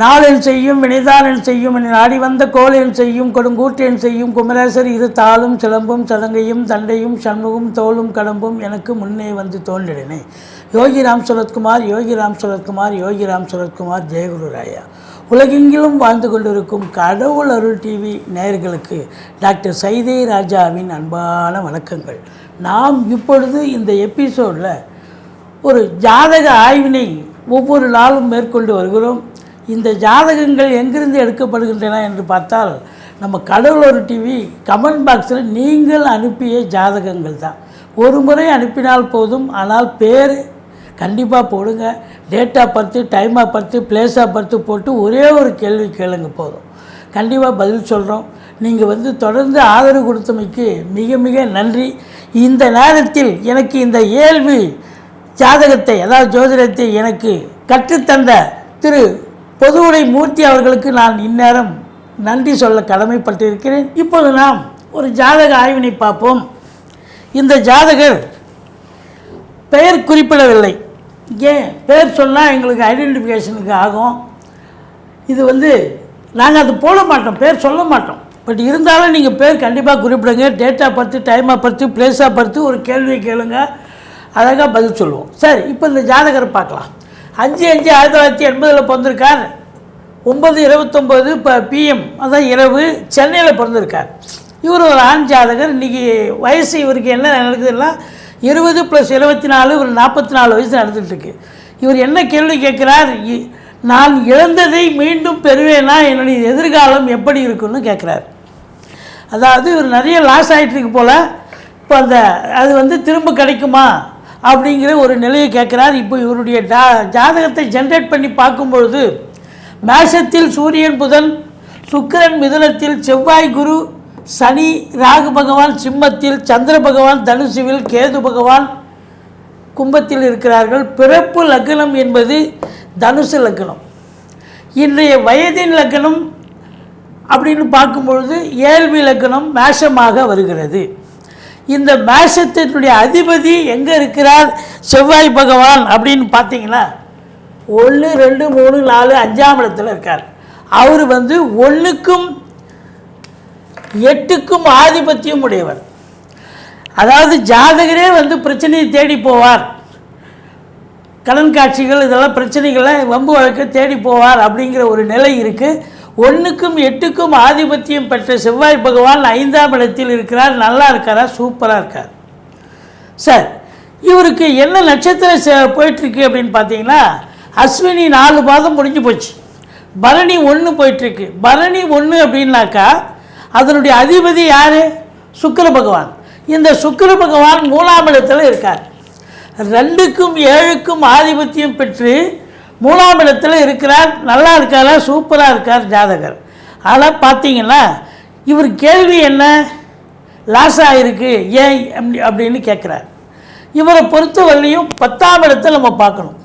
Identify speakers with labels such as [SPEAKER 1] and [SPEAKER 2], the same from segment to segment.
[SPEAKER 1] நாளென் செய்யும் வினைதானன் செய்யும் நாடி வந்த கோளென் செய்யும் கொடுங்கூற்றென் செய்யும் குமரேசர் இரு தாளும் சிலம்பும் சலங்கையும் தண்டையும் சண்முகம் தோளும் கடம்பும் எனக்கு முன்னே வந்து தோன்றினே யோகிராம் சுரத்குமார் யோகிராம் சுரத்குமார் யோகிராம் சுரத்குமார் ஜெயகுரு ராயா. உலகெங்கிலும் வாழ்ந்து கொண்டிருக்கும் கடவுள் அருள் டிவி நேயர்களுக்கு டாக்டர் சைதே ராஜாவின் அன்பான வணக்கங்கள். நாம் இப்பொழுது இந்த எபிசோடில் ஒரு ஜாதக ஆய்வினை ஒவ்வொரு நாளும் மேற்கொண்டு வருகிறோம். இந்த ஜாதகங்கள் எங்கிருந்து எடுக்கப்படுகின்றன என்று பார்த்தால் நம்ம கடவுளர் டிவி கமெண்ட் பாக்ஸில் நீங்கள் அனுப்பிய ஜாதகங்கள் தான். ஒரு முறை அனுப்பினால் போதும் ஆனால் பேர் கண்டிப்பாக போடுங்க. Date of birth time of birth place of birth போட்டு ஒரே ஒரு கேள்வி கேளுங்க போதும். கண்டிப்பாக பதில் சொல்கிறோம் நீங்கள் வந்து தொடர்ந்து ஆதரவு கொடுத்தமைக்கு மிக மிக நன்றி. இந்த நேரத்தில் எனக்கு இந்த இயல்பு ஜாதகத்தை அதாவது ஜோதிடத்தை எனக்கு கற்றுத்தந்த திரு பொதுவுடை மூர்த்தி அவர்களுக்கு நான் இந்நேரம் நன்றி சொல்ல கடமைப்பட்டிருக்கிறேன். இப்போது நாம் ஒரு ஜாதக ஆய்வினை பார்ப்போம். இந்த ஜாதகர் பெயர் குறிப்பிடவில்லை. ஏன்? பெயர் சொன்னால் எங்களுக்கு ஐடென்டிஃபிகேஷனுக்கு ஆகும். இது வந்து நாங்கள் அது போட மாட்டோம் பேர் சொல்ல மாட்டோம். பட் இருந்தாலும் நீங்கள் பேர் கண்டிப்பாக குறிப்பிடுங்க. டேட்டா பார்த்து டைமாக டைம் பிளேஸாக பர்த்து ஒரு கேள்வியை கேளுங்க. அழகாக பதில் சொல்லுவோம். சரி இப்போ இந்த ஜாதகரை பார்க்கலாம். அஞ்சு அஞ்சு ஆயிரத்தி தொள்ளாயிரத்தி எண்பதில் பிறந்திருக்கார். ஒம்பது இருபத்தொம்போது இப்போ பிஎம் அதான் இரவு சென்னையில் பிறந்திருக்கார். இவர் ஒரு ஆண் ஜாதகர். இன்றைக்கி வயசு இவருக்கு என்ன நடக்குதுன்னா இருபது ப்ளஸ் இருபத்தி நாலு ஒரு நாற்பத்தி நாலு வயசு நடந்துகிட்ருக்கு இவர் என்ன கேள்வி கேட்குறார்? இ- நான் இழந்ததை மீண்டும் பெறுவேனா? என்னுடைய எதிர்காலம் எப்படி இருக்குன்னு கேட்குறாரு. அதாவது இவர் நிறைய லாஸ் ஆகிட்டுருக்கு போல். இப்போ அந்த அது வந்து திரும்ப கிடைக்குமா? அப்படிங்கிற ஒரு நிலையை கேட்குறார். இப்போ இவருடைய டா ஜாதகத்தை ஜென்ரேட் பண்ணி பார்க்கும்பொழுது மேஷத்தில் சூரியன் புதன் சுக்கிரன் மிதுனத்தில் செவ்வாய் குரு சனி ராகு பகவான் சிம்மத்தில் சந்திர பகவான் தனுசுவில் கேது பகவான் கும்பத்தில் இருக்கிறார்கள். பிறப்பு லக்னம் என்பது தனுசு லக்னம். இன்றைய வயதின் லக்னம் அப்படின்னு பார்க்கும்பொழுது ஏழ்வி லக்னம் மேஷமாக வருகிறது. இந்த மேஷத்தினுடைய அதிபதி எங்கே இருக்கிறார்? செவ்வாய் பகவான் அப்படின்னு பார்த்தீங்கன்னா ஒன்று ரெண்டு மூணு நாலு அஞ்சாம் இடத்துல இருக்கார். அவர் வந்து ஒன்றுக்கும் எட்டுக்கும் ஆதிபத்தியம் உடையவர். அதாவது ஜாதகரே வந்து பிரச்சனையை தேடி போவார். கடன் காட்சிகள் இதெல்லாம் பிரச்சனைகளை வம்பு வழக்கு தேடி போவார் அப்படிங்கிற ஒரு நிலை இருக்குது ஒன்றுக்கும் எட்டுக்கும் ஆதிபத்தியம் பெற்ற செவ்வாய் பகவான் ஐந்தாம் இடத்தில் இருக்கிறார். நல்லா இருக்காரா? சூப்பராக இருக்கார். சார் இவருக்கு என்ன நட்சத்திரம் போயிட்டுருக்கு அப்படின்னு பார்த்தீங்கன்னா அஸ்வினி நாலு பாதம் முடிஞ்சு போச்சு. பரணி ஒன்று போயிட்டுருக்கு. பரணி ஒன்று அப்படின்னாக்கா அதனுடைய அதிபதி யார்? சுக்கர பகவான். இந்த சுக்கர பகவான் மூணாம் இடத்துல இருக்கார். ரெண்டுக்கும் ஏழுக்கும் ஆதிபத்தியம் பெற்று மூணாம் இடத்துல இருக்கிறார் நல்லா இருக்காரா சூப்பராக இருக்கார் ஜாதகர். ஆனால் பார்த்தீங்கன்னா இவர் கேள்வி என்ன? லாஸ் ஆகிருக்கு ஏன் அப்படின்னு கேட்குறார். இவரை பொறுத்தவரையிலையும் பத்தாம் இடத்தை நம்ம பார்க்கணும்.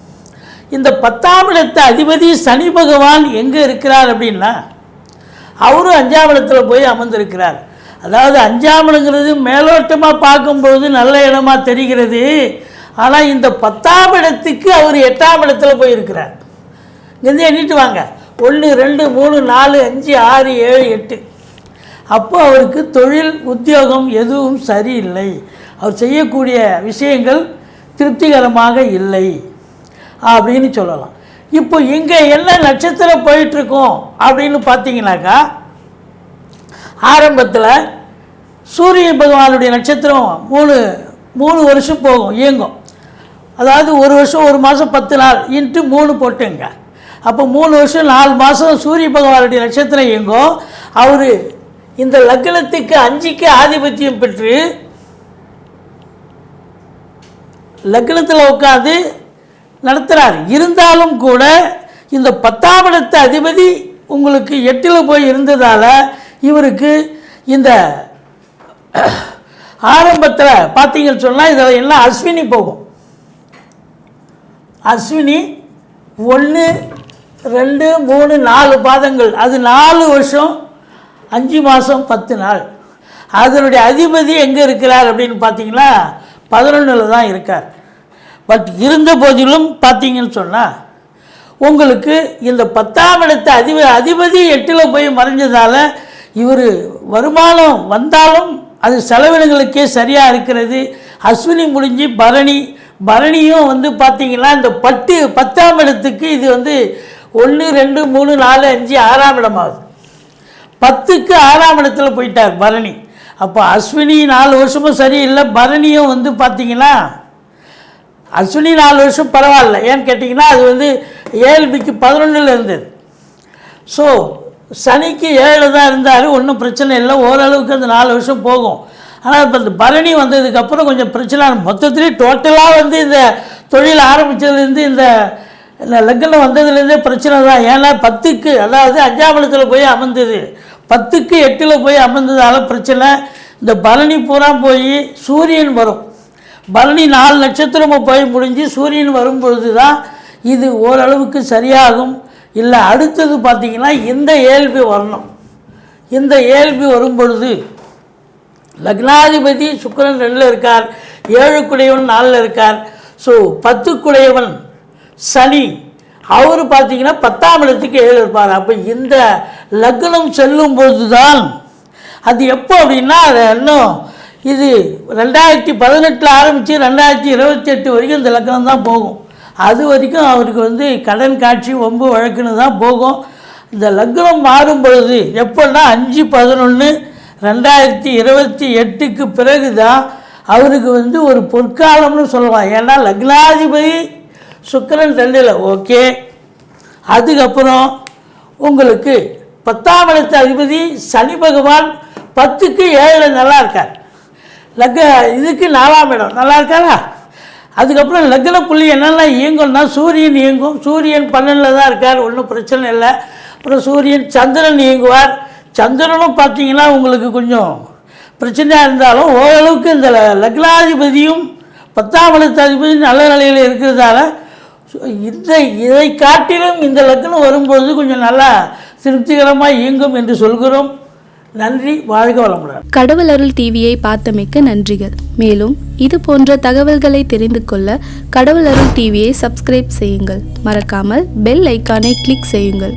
[SPEAKER 1] இந்த பத்தாம் இடத்த அதிபதி சனி பகவான் எங்கே இருக்கிறார் அப்படின்னா அவரும் அஞ்சாம் இடத்துல போய் அமர்ந்திருக்கிறார். அதாவது அஞ்சாம் இடங்கிறது மேலோட்டமாக பார்க்கும்பொழுது நல்ல இடமா தெரிகிறது. ஆனால் இந்த பத்தாம் இடத்துக்கு அவர் எட்டாம் இடத்துல போயிருக்கிறார். இங்கேருந்து எண்ணிட்டு வாங்க. ஒன்று ரெண்டு மூணு நாலு அஞ்சு ஆறு ஏழு எட்டு. அப்போ அவருக்கு தொழில் உத்தியோகம் எதுவும் சரியில்லை. அவர் செய்யக்கூடிய விஷயங்கள் திருப்திகரமாக இல்லை அப்படின்னு சொல்லலாம். இப்போ இங்கே என்ன நட்சத்திரம் போயிட்டுருக்கோம் அப்படின்னு பார்த்தீங்கன்னாக்கா ஆரம்பத்தில் சூரிய பகவானுடைய நட்சத்திரம் மூணு மூணு வருஷம் போகும் இயங்கும். அதாவது ஒரு வருஷம் ஒரு மாதம் பத்து நாள் இன்ட்டு மூணு போட்டுங்க. அப்போ மூணு வருஷம் நாலு மாதம் சூரிய பகவானுடைய நட்சத்திரம் எங்கோ அவர் இந்த லக்னத்துக்கு அஞ்சுக்கு ஆதிபத்தியம் பெற்று லக்னத்தில் உட்காந்து நடத்துகிறார் இருந்தாலும் கூட இந்த பத்தாம் இடத்து அதிபதி உங்களுக்கு எட்டில் போய் இருந்ததால் இவருக்கு இந்த ஆரம்பத்தில் பார்த்தீங்கன்னு சொன்னால் இதில் எல்லாம் அஸ்வினி போகும். அஸ்வினி ஒன்று ரெண்டு மூணு நாலு பாதங்கள். அது நாலு வருஷம் அஞ்சு மாதம் பத்து நாள். அதனுடைய அதிபதி எங்கே இருக்கிறார் அப்படின்னு பார்த்தீங்கன்னா பதினொன்றில் தான் இருக்கார். பட் இருந்த போதிலும் பார்த்தீங்கன்னு சொன்னால் உங்களுக்கு இந்த பத்தாம் இடத்து அதிப அதிபதி எட்டில் போய் மறைஞ்சதால் இவர் வருமானம் வந்தாலும் அது செலவினங்களுக்கே சரியாக இருக்கிறது. அஸ்வினி முடிஞ்சு பரணி பரணியும் வந்து பார்த்தீங்கன்னா இந்த பட்டு பத்தாம் இடத்துக்கு இது வந்து ஒன்று ரெண்டு மூணு நாலு அஞ்சு ஆறாம் இடம் பத்துக்கு ஆறாம் இடத்துல போயிட்டார் பரணி. அப்போ அஸ்வினி நாலு வருஷமும் சரியில்லை. பரணியும் வந்து பார்த்தீங்கன்னா அஸ்வினி நாலு வருஷம் பரவாயில்ல. ஏன்னு கேட்டிங்கன்னா அது வந்து ஏழ்பிக்கு பதினொன்றில் இருந்தது. ஸோ சனிக்கு ஏழு தான் இருந்தார். ஒன்றும் பிரச்சனை இல்லை. ஓரளவுக்கு அந்த நாலு வருஷம் போகும். ஆனால் இப்போ இந்த பரணி வந்ததுக்கப்புறம் கொஞ்சம் பிரச்சனை. மொத்தத்திலே டோட்டலாக வந்து இந்த தொழில் ஆரம்பித்ததுலேருந்து இந்த இந்த லக்னம் வந்ததுலேருந்தே பிரச்சனை தான். ஏன்னா பத்துக்கு அதாவது அஞ்சாமலத்தில் போய் அமர்ந்தது. பத்துக்கு எட்டில் போய் அமர்ந்ததால் பிரச்சனை. இந்த பரணி பூரா போய் சூரியன் வரும். பரணி நாலு நட்சத்திரமும் போய் முடிஞ்சு சூரியன் வரும் பொழுது தான் இது ஓரளவுக்கு சரியாகும். இல்லை அடுத்தது பார்த்திங்கன்னா இந்த இயல்பு வரணும். இந்த இயல்பு வரும் பொழுது லக்னாதிபதி சுக்கரன் ரெண்டில் இருக்கார் ஏழுக்குடையவன் நாலில் இருக்கார். ஸோ பத்துக்குடையவன் சனி அவர் பார்த்தீங்கன்னா பத்தாம் இடத்துக்கு ஏழு இருப்பார். அப்போ இந்த லக்னம் செல்லும்போது தான் அது எப்போ அப்படின்னா அது இன்னும் இது ரெண்டாயிரத்தி பதினெட்டில் ஆரம்பித்து ரெண்டாயிரத்தி இருபத்தி எட்டு வரைக்கும் இந்த லக்னம் தான் போகும். அது வரைக்கும் அவருக்கு வந்து கடன் காட்சி ஒம்பு வழக்குன்னு தான் போகும். இந்த லக்னம் மாறும் பொழுது எப்போன்னா அஞ்சு பதினொன்று ரெண்டாயிரத்தி இருபத்தி எட்டுக்கு பிறகு தான் அவருக்கு வந்து ஒரு பொற்காலம்னு சொல்லலாம். ஏன்னா லக்னாதிபதி சுக்கரன் ரெண்டில் ஓகே. அதுக்கப்புறம் உங்களுக்கு பத்தாம் இடத்து அதிபதி சனி பகவான் பத்துக்கு ஏழில் நல்லா இருக்கார். லக்க இதுக்கு நாலாம் இடம். நல்லா இருக்காரா? அதுக்கப்புறம் லக்ன புள்ளி என்னென்ன இயங்கும்னா சூரியன் இயங்கும். சூரியன் பன்னெண்டில் தான் இருக்கார். ஒன்றும் பிரச்சனை இல்லை. அப்புறம் சூரியன் சந்திரன் இயங்குவார். சந்திரனும் பார்த்தீங்கன்னா உங்களுக்கு கொஞ்சம் பிரச்சனையாக இருந்தாலும் ஓரளவுக்கு இந்த லக்னாதிபதியும் பத்தாம் இடத்து நல்ல நிலையில் இருக்கிறதால இந்த இதை காட்டிலும் இந்த லக்னம் வரும்பொழுது கொஞ்சம் நல்லா திருப்திகரமாக இயங்கும் என்று சொல்கிறோம். நன்றி வாழ்க வளமுடன்.
[SPEAKER 2] கடவுள் அருள் டிவியை பார்த்தமைக்க நன்றிகள். மேலும் இது போன்ற தகவல்களை தெரிந்து கொள்ள கடவுள் அருள் டிவியை சப்ஸ்கிரைப் செய்யுங்கள். மறக்காமல் பெல் ஐக்கானை கிளிக் செய்யுங்கள்.